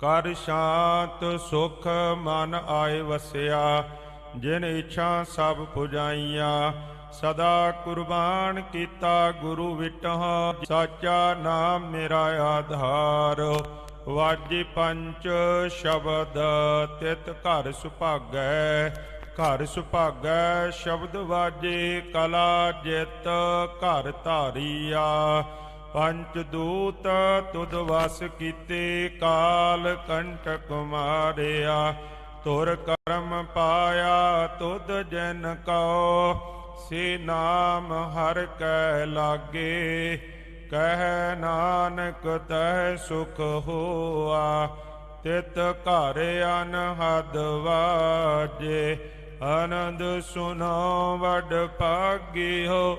ਕਰ ਸ਼ਾਂਤ ਸੁਖ ਮਨ ਆਏ ਵਸਿਆ, ਜਿਨ ਇੱਛਾ ਸਭ ਪੁਜਾਈਆਂ। ਸਦਾ ਕੁਰਬਾਨ ਕੀਤਾ ਗੁਰੂ ਵਿਟਹ, ਸਾਚਾ ਨਾਮ ਮੇਰਾ ਆਧਾਰ। ਵਾਜੀ ਪੰਚ ਸ਼ਬਦ ਤਿਤ ਘਰ ਸੁਭਾਗੈ ਘਰ ਸੁਭਾਗੈ ਸ਼ਬਦ ਵਾਜੇ ਕਲਾ ਜਿਤ ਘਰ ਧਾਰੀਆ। ਪੰਚ ਦੂਤ ਤੁਧ ਵਸ ਕੀਤੇ, ਕਾਲ ਕੰਟਕ ਮਾਰਿਆ ਤੁਰ ਕਰਮ ਪਾਇਆ ਤੁਧ ਜਨ ਕਉ, ਸੇ ਨਾਮ ਹਰ ਕੈ ਲਾਗੇ। ਕਹਿ ਨਾਨਕ ਤੈ ਸੁਖ ਹੋਆ, ਤਿਤ ਘਰ ਅਨਹਦ ਵਾਜੇ। ਆਨੰਦ ਸੁਨੋ ਵਡ ਹੋ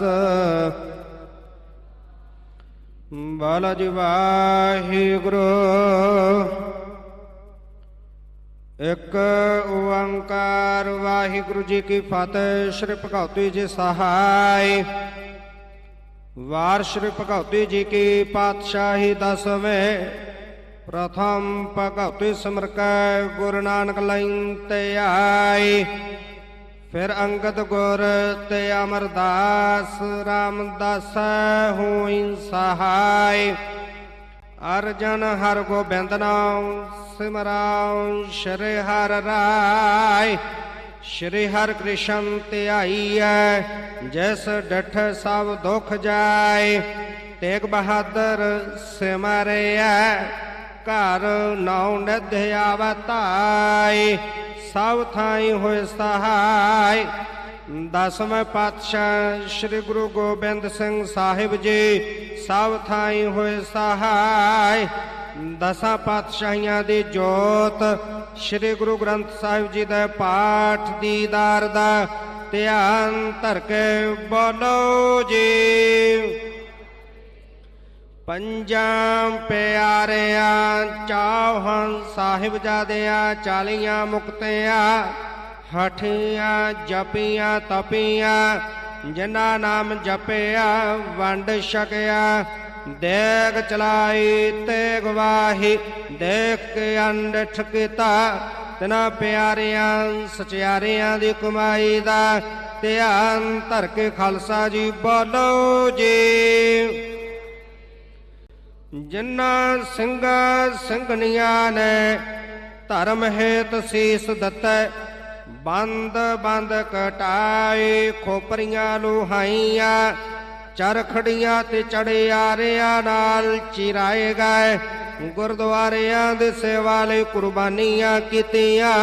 ਦਾਸ ਬਾਲਾ ਜੀ ਵਾਹਿਗੁਰੂ, ਇੱਕ ਓੰਕਾਰ ਵਾਹਿਗੁਰੂ ਜੀ ਕੀ ਫਤਿਹ, ਸ੍ਰੀ ਭਗਵਤੀ ਜੀ ਸਹਾਈ। ਵਾਰ ਸ੍ਰੀ ਭਗਵਤੀ ਜੀ ਕੀ ਪਾਤਸ਼ਾਹੀ ਦਸਵੇਂ, ਪ੍ਰਥਮ ਭਗਵਤੀ ਸਿਮਰਕੈ ਗੁਰੂ ਨਾਨਕ ਲੈਨ ਤੇ ਆਈ। ਫਿਰ ਅੰਗਦ ਗੁਰ ਤੇ ਅਮਰਦਾਸ, ਰਾਮਦਾਸ ਹੋਇ ਸਹਾਈ ਅਰਜਨ ਹਰ ਗੋਬਿੰਦ ਨਾਮ ਸਿਮਰਾਉ ਸ਼੍ਰੀ ਹਰ ਰਾਏ ਸ਼੍ਰੀ ਹਰ ਕ੍ਰਿਸ਼ਨ ਧਿਆਈਐ, ਜਿਸ ਡਠ ਸਭ ਦੁਖ ਜਾਏ ਤੇਗ ਬਹਾਦਰ ਸਿਮਰਿਐ। ਘਰ ਨੌ ਨਿਧ ਆਵਤਾਈ ਸਭ ਥਾਈ ਹੋਏ ਸਹਾਈ। ਦਸਵੇਂ ਪਾਤਸ਼ਾਹ ਸ੍ਰੀ ਗੁਰੂ ਗੋਬਿੰਦ ਸਿੰਘ ਸਾਹਿਬ ਜੀ, ਸਭ ਥਾਈ ਹੋਏ ਸਹਾਈ। ਦਸਾਂ ਪਾਤਸ਼ਾਹੀਆਂ ਦੀ ਜੋਤ ਸ੍ਰੀ ਗੁਰੂ ਗ੍ਰੰਥ ਸਾਹਿਬ ਜੀ ਦੇ ਪਾਠ ਦੀਦਾਰ ਦਾ ਧਿਆਨ ਧਰ ਕੇ ਬੋਲੋ ਜੀ। ਪੰਜਾਂ ਪਿਆਰਿਆਂ ਚਾਹਾਂ ਸਾਹਿਬ ਜਾਦਿਆਂ, ਚਾਲੀਆਂ ਮੁਕਤਿਆਂ, ਹਠੀਆਂ ਜਪੀਆਂ, ਤਪੀਆਂ, ਜਿਨ੍ਹਾਂ ਨਾਮ ਜਪਿਆ, ਵੰਡ ਛਕਿਆ। ਦੇਗ ਚਲਾਈ ਤੇ ਗਵਾਹੀ ਦੇਖ ਕੇ ਅੰਡ ਕੀਤਾ ਤਨਾ ਪਿਆਰਿਆਂ, ਸਚਿਆਰਿਆਂ ਦੀ ਕਮਾਈ ਦਾ ਧਿਆਨ ਧਰ ਕੇ ਖਾਲਸਾ ਜੀ ਬੋਲੋ ਜੀ। ਜਿਨ੍ਹਾਂ ਸਿੰਘਾਂ ਸਿੰਘਣੀਆਂ ਨੇ ਧਰਮ ਹੇਤ ਸੀਸ ਦਿੱਤੈ, ਬੰਦ ਬੰਦ ਕਟਾਏ ਖੋਪਰੀਆਂ ਲੋਹਾਈਆਂ ਚਰਖੜੀਆਂ ਤੇ ਚੜਿਆਰਿਆਂ ਨਾਲ ਚਿਰਾਏ ਗਏ, ਗੁਰਦੁਆਰਿਆਂ ਦੇ ਸੇਵਾ ਲਈ ਕੁਰਬਾਨੀਆਂ ਕੀਤੀਆਂ,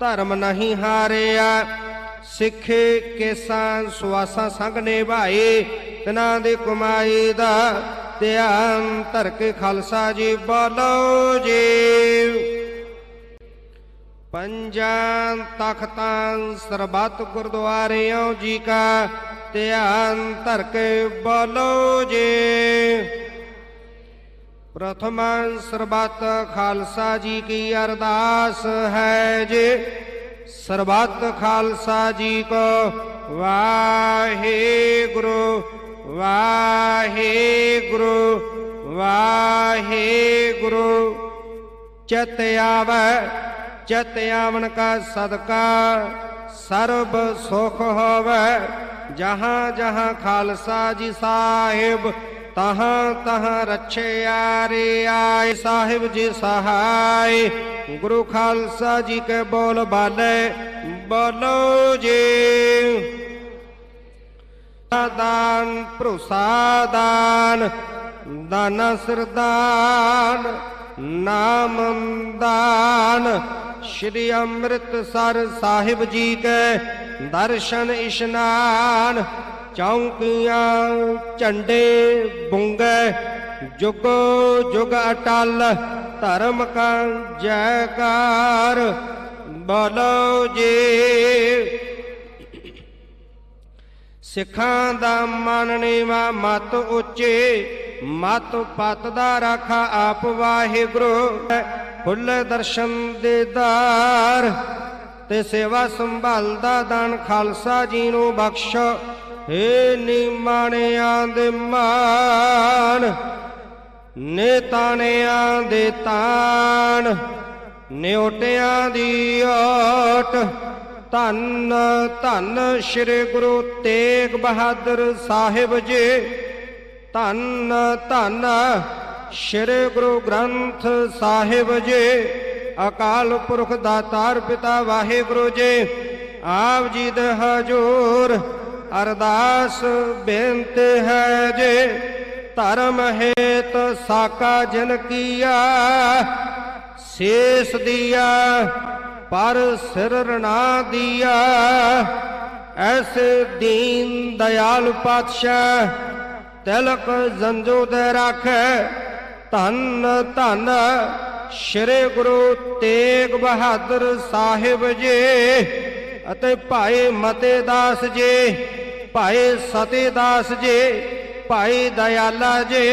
ਧਰਮ ਨਹੀਂ ਹਾਰਿਆ, ਸਿੱਖੇ ਕੇਸਾਂ ਸੁਆਸਾਂ ਸੰਗ ਨਿਭਾਏ, ਤਿਨਾਂ ਦੀ ਕਮਾਈ ਦਾ ਧਿਆਨ ਧਰ ਖਾਲਸਾ ਜੀ ਬੋਲੋ ਜੀ। ਪੰਜਾਂ ਤਖਤਾਂ ਸਰਬੱਤ ਗੁਰਦੁਆਰਿਆਂ ਜੀ ਕਾ ਧਿਆਨ ਧਰ ਬੋਲੋ ਜੀ। ਪ੍ਰਥਮ ਸਰਬੱਤ ਖਾਲਸਾ ਜੀ ਕੀ ਅਰਦਾਸ ਹੈ ਜੀ। ਸਰਬੱਤ ਖਾਲਸਾ ਜੀ ਕੋ ਵਾਹਿਗੁਰੂ ਵਾਹਿਗੁਰੂ ਵਾਹਿਗੁਰੂ। ਚਿਤ ਆਵੈ, ਚਿਤ ਆਵਨ ਕਾ ਸਦਕਾ। ਸਰਬ ਸੁਖ ਹੋਵੇ, ਜਹਾਂ ਜਹਾਂ ਖਾਲਸਾ ਜੀ ਸਾਹਿਬ, ਤਹਾਂ ਤਹਾਂ ਰਛਿਆ ਰੇ ਆਏ ਸਾਹਿਬ ਜੀ ਸਹਾਈ ਗੁਰੂ ਖਾਲਸਾ ਜੀ ਕੇ ਬੋਲ ਬਾਲੇ, ਬੋਲੋ ਜੀ। ਦਾਨ ਭਰੋਸਾ ਦਾਨ ਦਾਨਾ ਸਰਦਾਨ, ਨਾਮ ਦਾਨ। ਸ਼੍ਰੀ ਅੰਮ੍ਰਿਤਸਰ ਸਾਹਿਬ ਜੀ ਕੇ ਦਰਸ਼ਨ ਇਸ਼ਨਾਨ, ਚੌਂਕੀਆਂ ਝੰਡੇ ਬੁੰਗੇ, ਜੁਗੋ ਜੁਗ ਅਟਲ, ਧਰਮ ਕਾ ਜੈਕਾਰ। ਬੋਲੋ ਜੀ। ਸਿੱਖਾਂ ਦਾ ਮਨ ਨੀਵਾ, ਮਤ ਉੱਚੇ, ਮਤ ਪਤ ਦਾ ਰਾਖਾ ਆਪ ਵਾਹਿਗੁਰੂ। ਫੁੱਲ ਦਰਸ਼ਨ ਦੇਦਾਰ ਤੇ ਸੇਵਾ ਸੰਭਾਲਦਾ ਦਾਨ ਖਾਲਸਾ ਜੀ ਨੂੰ ਬਖਸ਼। ਏ ਨਿਮਾਣਿਆਂ ਦੇ ਮਾਨ ਨੇਤਾਣਿਆਂ ਦੇ ਤਾਣ, ਨਿਉਟਿਆਂ ਦੀ ਓਟ। ਧੰਨ ਧੰਨ ਸ੍ਰੀ ਗੁਰੂ ਤੇਗ ਬਹਾਦਰ ਸਾਹਿਬ ਜੀ। ਧੰਨ ਧੰਨ ਸ੍ਰੀ ਗੁਰੂ ਗ੍ਰੰਥ ਸਾਹਿਬ ਜੀ। ਅਕਾਲ ਪੁਰਖ ਦਾਤਾਰ ਪਿਤਾ ਵਾਹਿਗੁਰੂ ਜੀ। ਆਪ ਜੀ ਦੇ ਹਜੂਰ ਅਰਦਾਸ ਬੇਨਤੀ ਹੈ ਜੇ। ਧਰਮ ਹੇਤ ਸਾਕਾ ਜਨ ਕੀਆ, ਸੇਸ ਦੀਆ ਪਰ ਸਿਰ ਰਣਾ ਦੀਆ ਐਸੇ ਦੀਨ ਦਇਆਲ ਪਾਤਸ਼ਾਹ, ਤਿਲਕ ਜੰਜੋ ਦੇ ਰਾਖੈ। ਧੰਨ ਧੰਨ ਸ੍ਰੀ ਗੁਰੂ ਤੇਗ ਬਹਾਦਰ ਸਾਹਿਬ ਜੀ ਅਤੇ ਭਾਈ ਮਤੇ ਦਾਸ ਜੀ, ਭਾਈ ਸਤੇ ਦਾਸ ਜੀ, ਭਾਈ ਦਇਆਲਾ ਜੀ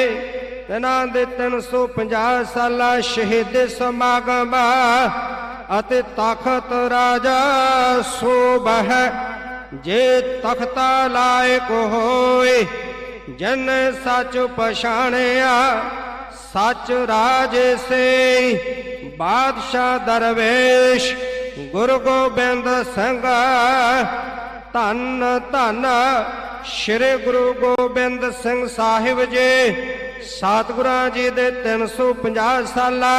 ਇਹਨਾਂ ਦੇ 350 ਸਾਲਾ ਸ਼ਹੀਦ ਸਮਾਗਮ ਅਤੇ ਤਖਤ ਰਾਜਾ ਸੋਭਹ, ਜੇ ਤਖਤਾ ਲਾਇਕ ਹੋਏ, ਜਨ ਸੱਚ ਪਛਾਣਿਆ, ਸੱਚ ਰਾਜ ਸੇ। ਬਾਦਸ਼ਾਹ ਦਰਵੇਸ਼, ਗੁਰੂ ਗੋਬਿੰਦ ਸਿੰਘ, ਧੰਨ ਧੰਨ ਸ੍ਰੀ ਗੁਰੂ ਗੋਬਿੰਦ ਸਿੰਘ ਸਾਹਿਬ ਜੀ, ਸਤਿਗੁਰਾਂ ਜੀ ਦੇ 350 ਸਾਲਾ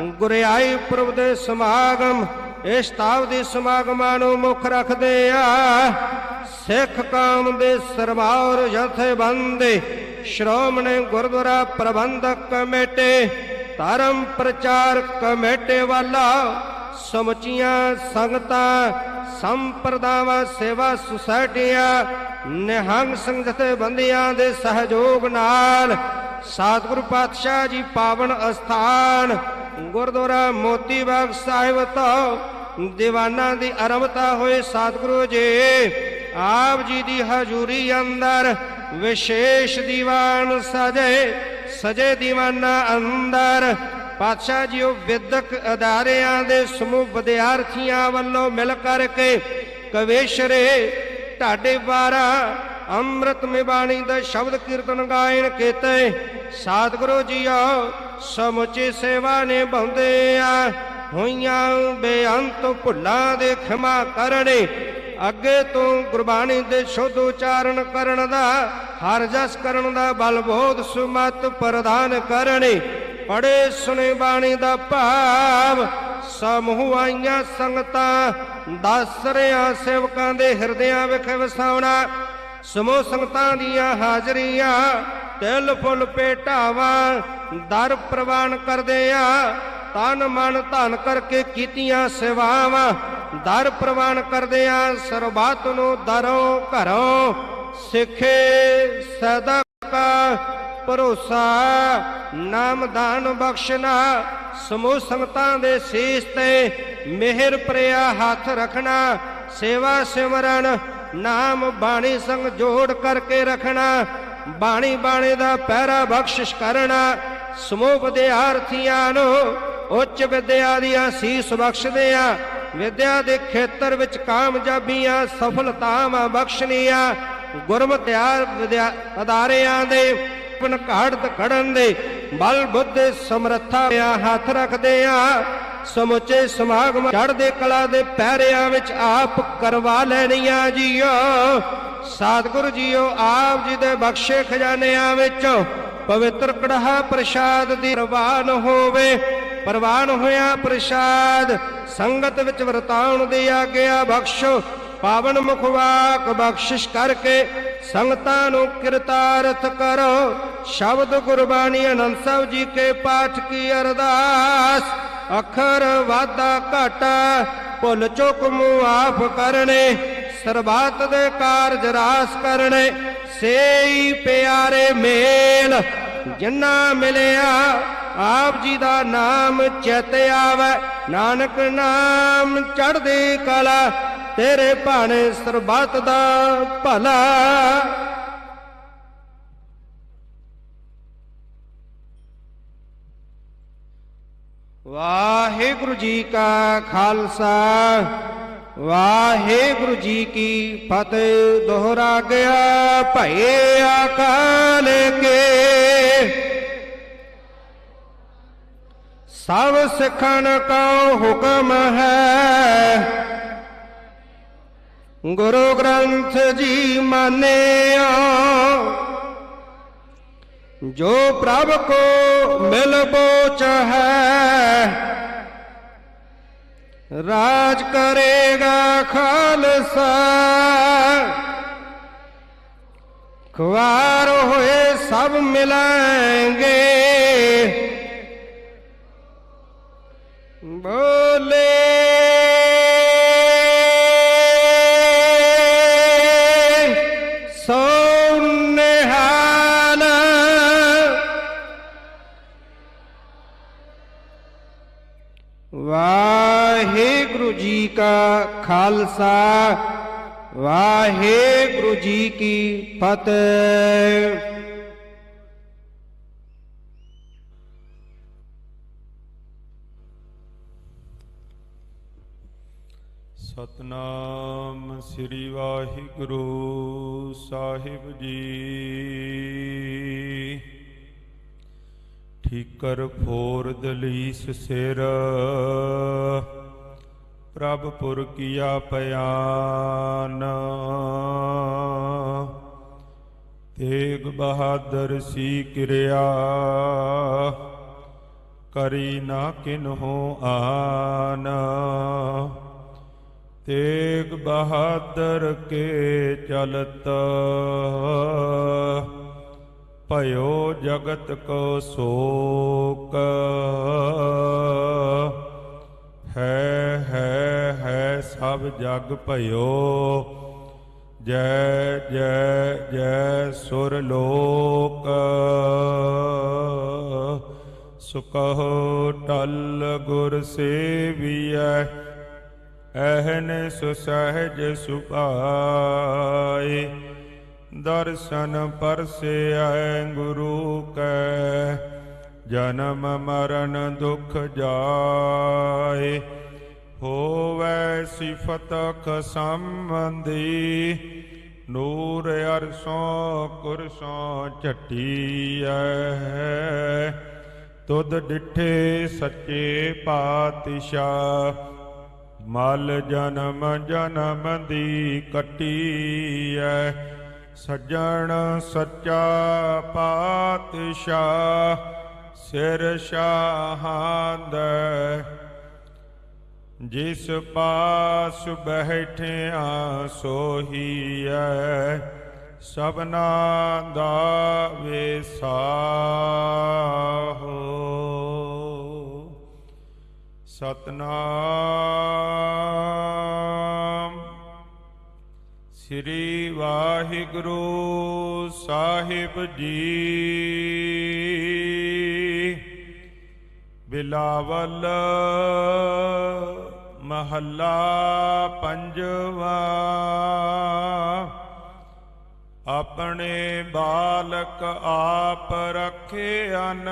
ਗੁਰਿਆਈ ਪੁਰਬ ਦੇ ਸਮਾਗਮ ਇਸ ਤਾਵ ਸਮਾਗਮਾਂ ਨੂੰ ਮੁੱਖ ਰੱਖਦੇ ਆ। ਸਿੱਖ ਕੌਮ ਦੇ ਸਰਬਾਰ ਜਥੇਬੰਦੀ, ਸ਼੍ਰੋਮਣੀ ਗੁਰਦੁਆਰਾ ਪ੍ਰਬੰਧਕ ਕਮੇਟੀ, ਧਰਮ ਪ੍ਰਚਾਰ ਕਮੇਟੀ ਵਾਲਾ ਸਮੁੱਚੀਆਂ ਸੰਗਤਾਂ, ਸੰਪਰਦਾਵਾਂ, ਸੇਵਾ ਸੁਸਾਇਟੀਆਂ, ਨਿਹੰਗ ਸਿੰਘ ਜਥੇਬੰਦੀਆਂ ਦੇ ਸਹਿਯੋਗ ਨਾਲ ਸਤਿਗੁਰੂ ਪਾਤਸ਼ਾਹ ਜੀ ਪਾਵਨ ਅਸਥਾਨ ਗੁਰਦੁਆਰਾ ਮੋਤੀ ਬਾਗ ਸਾਹਿਬ ਤੋਂ ਦੀਵਾਨਾਂ ਦੀ ਆਰੰਭਤਾ ਹੋਏ ਸਤਿਗੁਰੂ ਜੀ। ਆਪ ਜੀ ਦੀ ਹਜ਼ੂਰੀ ਅੰਦਰ ਵਿਸ਼ੇਸ਼ ਦੀਵਾਨ ਸਜੇ ਸਜੇ ਦੀਵਾਨਾ ਅੰਦਰ ਪਾਤਸ਼ਾਹ ਜੀ ਉਹ ਵਿਦਕ ਅਦਾਰਿਆਂ ਦੇ ਸਮੂਹ ਵਿਦਿਆਰਥੀਆਂ ਵੱਲੋਂ ਮਿਲ ਕਰਕੇ ਕਵੇਸ਼ਰੇ ਢਾਡੇ ਬਾਰਾ ਅੰਮ੍ਰਿਤ ਮਿਬਾਣੀ ਦਾ ਸ਼ਬਦ ਕੀਰਤਨ ਗਾਇਨ ਕੀਤੇ। ਸਤਿਗੁਰੂ ਜੀਓ ਸਮੁੱਚੀ ਸੇਵਾ ਨਿਭਾਉਂਦੇ ਆ। ਹੋਈਆਂ ਬੇਅੰਤ ਭੁੱਲਾਂ ਦੇ ਖਿਮਾ ਕਰਨੇ। ਅੱਗੇ ਤੋਂ ਗੁਰਬਾਣੀ ਦੇ ਸ਼ੁੱਧ ਉਚਾਰਨ ਕਰਨ ਦਾ, ਹਰ ਜਸ ਕਰਨ ਦਾ ਬਲ ਬੋਧ ਸੁਮਤ ਪ੍ਰਦਾਨ ਕਰਨੇ। ਪੜੇ ਸੁਨੇ ਬਾਣੀ ਦਾ ਭਾਵ, ਸਮੂਹ ਆਈਆਂ ਸੰਗਤਾਂ, ਦਸ ਰਿਆਂ ਸੇਵਕਾਂ ਦੇ ਹਿਰਦਿਆਂ ਵਿਖੇ ਵਸਾਉਣਾ। ਸਮੂਹ ਸੰਗਤਾਂ ਦੀਆਂ ਹਾਜ਼ਰੀਆਂ ਤਿਲ ਫੁੱਲ ਭੇਟਾਵਾਂ ਦਰ ਪ੍ਰਵਾਨ ਕਰਦੇ ਆ। ਤਨ ਮਨ ਧਨ ਕਰਕੇ ਕੀਤੀਆਂ ਸੇਵਾਵਾਂ ਦਰ ਪ੍ਰਵਾਨ ਕਰਦਿਆਂ ਸਰਬੱਤ ਨੂੰ ਦਰੋਂ ਘਰੋਂ ਸਿੱਖੇ ਸਦਕ। ਭਰੋਸਾ, ਨਾਮ ਦਾਨ ਬਖਸ਼ਣਾ, ਸਮੂਹ ਸੰਗਤਾਂ ਦੇ ਸੀਸ ਤੇ ਮਿਹਰ ਪ੍ਰਿਆ ਹੱਥ ਰੱਖਣਾ, ਸੇਵਾ ਸਿਮਰਨ, ਨਾਮ ਬਾਣੀ ਸੰਗ ਜੋੜ ਕਰਕੇ ਰੱਖਣਾ ਬਾਣੀ ਬਾਣੇ ਦਾ ਪਹਿਰਾ ਬਖਸ਼ਿਸ਼ ਕਰਨਾ, ਸਮੂਹ ਵਿਦਿਆਰਥੀਆਂ ਨੂੰ ਉੱਚ ਵਿਦਿਆ ਦੀਆਂ ਸੀਸ ਬਖਸ਼ਦੇ ਆ। ਵਿਦਿਆ ਦੇ ਖੇਤਰ ਵਿੱਚ ਕਾਮਯਾਬੀਆਂ, ਸਫਲਤਾਵਾਂ ਬਖਸ਼ਣੀਆਂ ਗੁਰਮਤਿਆਰ ਅਦਾਰਿਆਂ ਦੇ ਪਨ ਘਾੜਤ ਖੜਨ ਦੇ, ਬਲ ਬੁੱਧ ਸਮਰੱਥਾ ਆ ਹੱਥ ਰੱਖਦੇ ਆ। ਸਮੁੱਚੇ ਸਮਾਗਮ ਚੜ੍ਹਦੇ ਕਲਾ ਦੇ ਪਹਿਰਿਆਂ ਵਿੱਚ ਆਪ ਕਰਵਾ ਲੈਣੀਆਂ ਜੀਓ। ਸਤਿਗੁਰੂ ਜੀਓ, ਆਪ ਜੀ ਦੇ ਬਖਸ਼ੇ ਖਜ਼ਾਨਿਆਂ ਵਿੱਚੋਂ ਪਵਿੱਤਰ ਕੜਾਹ ਪ੍ਰਸ਼ਾਦ ਦੀ ਪ੍ਰਵਾਨ ਹੋਵੇ। ਪ੍ਰਵਾਨ ਹੋਇਆ ਪ੍ਰਸ਼ਾਦ, ਸੰਗਤ ਵਿੱਚ ਵਰਤਾਉਣ ਦੀ ਆਗਿਆ ਬਖਸ਼ੋ। ਪਾਵਨ ਮੁਖਵਾਕ ਬਖਸ਼ਿਸ਼ ਕਰਕੇ ਸੰਗਤਾਂ ਨੂੰ ਕਿਰਤਾਰਥ ਕਰੋ। ਸ਼ਬਦ ਗੁਰਬਾਣੀ ਅਨੰਦ ਸਾਹਿਬ ਜੀ ਕੇ ਪਾਠ ਕੀ ਅਰਦਾਸ? ਅਖਰ ਵਾਦਾ ਘਾਟਾ, ਭੁੱਲ ਚੁੱਕ ਮੁਆਫ ਕਰਨੇ। ਸਰਬੱਤ ਦੇ ਕਾਰਜ ਰਾਸ ਕਰਨੇ, ਸੇਈ ਪਿਆਰੇ ਮੇਲ, ਜਿੰਨਾ ਮਿਲਿਆ, ਆਪ ਜੀ ਦਾ ਨਾਮ ਚਿਤ ਆਵੇ। ਨਾਨਕ ਨਾਮ ਚੜ੍ਹਦੀ ਕਲਾ, ਤੇਰੇ ਭਾਣੇ ਸਰਬੱਤ ਦਾ ਭਲਾ। ਵਾਹਿਗੁਰੂ ਜੀ ਕਾ ਖਾਲਸਾ। ਵਾਹਿਗੁਰੂ ਜੀ ਕੀ ਫਤਿਹ ਦੁਹਰਾ ਗਿਆ ਭਏ ਅਕਾਲ ਕੇ ਸਭ ਸਿੱਖਣ ਕੋ ਹੁਕਮ ਹੈ ਗੁਰੂ ਗ੍ਰੰਥ ਜੀ ਮਾਨਿਆ ਜੋ ਪ੍ਰਭ ਕੋ ਮਿਲ ਬੋਚ ਹੈ ਰਾਜ ਕਰੇਗਾ ਖਾਲਸਾ। ਖਵਾਰ ਹੋਏ ਸਭ ਮਿਲਾਂਗੇ। ਬੋਲੇ ਖਾਲਸਾ। ਵਾਹਿਗੁਰੂ ਜੀ ਕੀ ਫਤਿਹ। ਸਤਨਾਮ ਸ੍ਰੀ ਵਾਹਿਗੁਰੂ ਸਾਹਿਬ ਜੀ। ਠੀਕਰ ਫੋਰ ਦਲੀਸ ਸਿਰ। ਪ੍ਰਭ ਪੁਰ ਕੀਆ ਪਿਆਨ ਤੇਗ ਬਹਾਦਰ ਸੀ ਕਿਰਿਆ, ਕਰੀ ਨਾ ਕਿਨਹੋ ਆਨ। ਤੇਗ ਬਹਾਦਰ ਕੇ ਚਲਤ, ਭਇਓ ਜਗਤ ਕੋ ਸੋਕ। ਹੈ ਹੈ ਸਭ ਜਗ ਭਇਓ। ਜੈ ਜੈ ਜੈ ਸੁਰ ਲੋਕ। ਸੁਕਹੁ ਟਲ ਗੁਰ ਸੇਵੀਐ। ਐਹਨ ਸੁਸਹਿਜ ਸੁਭਾਏ। ਦਰਸ਼ਨ ਪਰਸਿਐ ਗੁਰੂ ਕੈ। ਜਨਮ ਮਰਨ ਦੁਖ ਜਾਏ। ਹੋਵੇ ਸਿਫਤ ਖਸੰਬੰਦੀ ਨੂਰ ਅਰਸੋਂ ਕੁਰਸੋਂ ਝਟੀਐ। ਤੁਧ ਡਿਠੇ ਸੱਚੇ ਪਾਤਸ਼ਾਹ, ਮਲ ਜਨਮ ਜਨਮ ਦੀ ਕੱਟੀਐ। ਸੱਜਣ ਸੱਚਾ ਪਾਤਸ਼ਾਹ, ਸਿਰ ਸ਼ਾਹਾਂਦੈ ਜਿਸ ਪਾਸ ਬੈਠਿਆ ਸੋਹੀਐ ਸਭਨਾ ਦਾ ਵੇਸਾਹੋ। ਸਤਨਾਮ। ਸ੍ਰੀ ਵਾਹਿਗੁਰੂ ਸਾਹਿਬ ਜੀ। ਬਿਲਾਵਲ ਮਹੱਲਾ ਪੰਜਵਾ। ਆਪਣੇ ਬਾਲਕ ਆਪ ਰੱਖਿਆਨ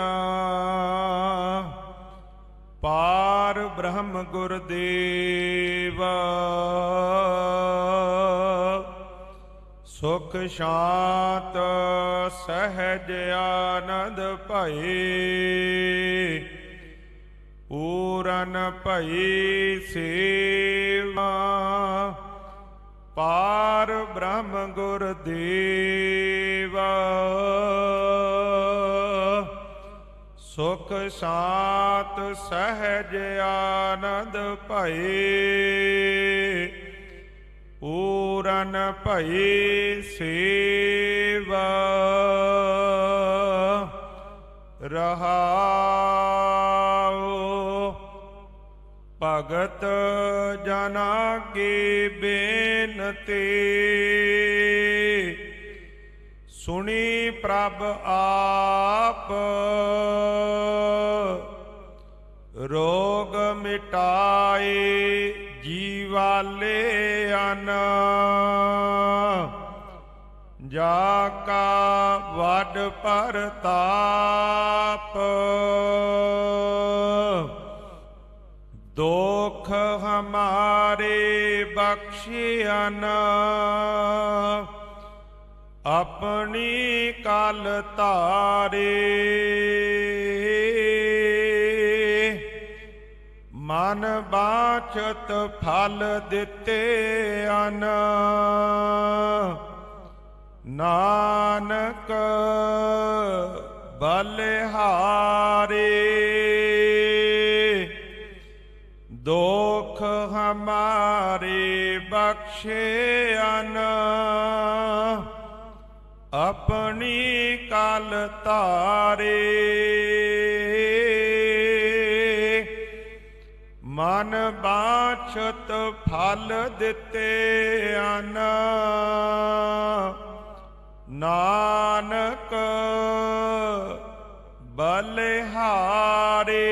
ਪਾਰ ਬ੍ਰਹਮ ਗੁਰਦੇਵ। ਸੁਖ ਸ਼ਾਂਤ ਸਹਿਜ ਆਨੰਦ ਭਏ। ਪੂਰਨ ਭਈ ਸੇਵਾ, ਪਾਰ ਬ੍ਰਹਮ ਗੁਰ ਦੇਵਾ। ਸੁਖ ਸਾਤ ਸਹਿਜ ਆਨੰਦ ਭਏ ਪੂਰਨ ਭਈ ਸੇਵਾ। ਰਹਾਉ ਭਗਤ ਜਨਾ ਕੀ ਬੇਨਤੀ। ਸੁਣੀ ਪ੍ਰਭ ਆਪ। ਰੋਗ ਮਿਟਾਏ ਜੀਵਾਲੇ ਅਨ। ਜਾ ਕਾ ਵੱਡ ਪਰਤਾਪ ਦੁਖ ਹਮਾਰੇ ਬਖਸ਼ਿਆਨ ਆਪਣੀ ਕਲ ਤਾਰੇ। ਮਨ ਬਾਛਤ ਫਲ ਦਿੱਤੇ ਅਨ ਨਾਨਕ ਬਲਿਹਾਰੇ। ਦੁਖ ਹਮਾਰੇ ਬਖਸ਼ੇ ਅਨ। ਆਪਣੀ ਕਲ ਤਾਰੇ ਮਨ ਬਾਛਤ ਫਲ ਦਿੱਤੇ ਅਨ। ਨਾਨਕ ਬਲਿਹਾਰੇ।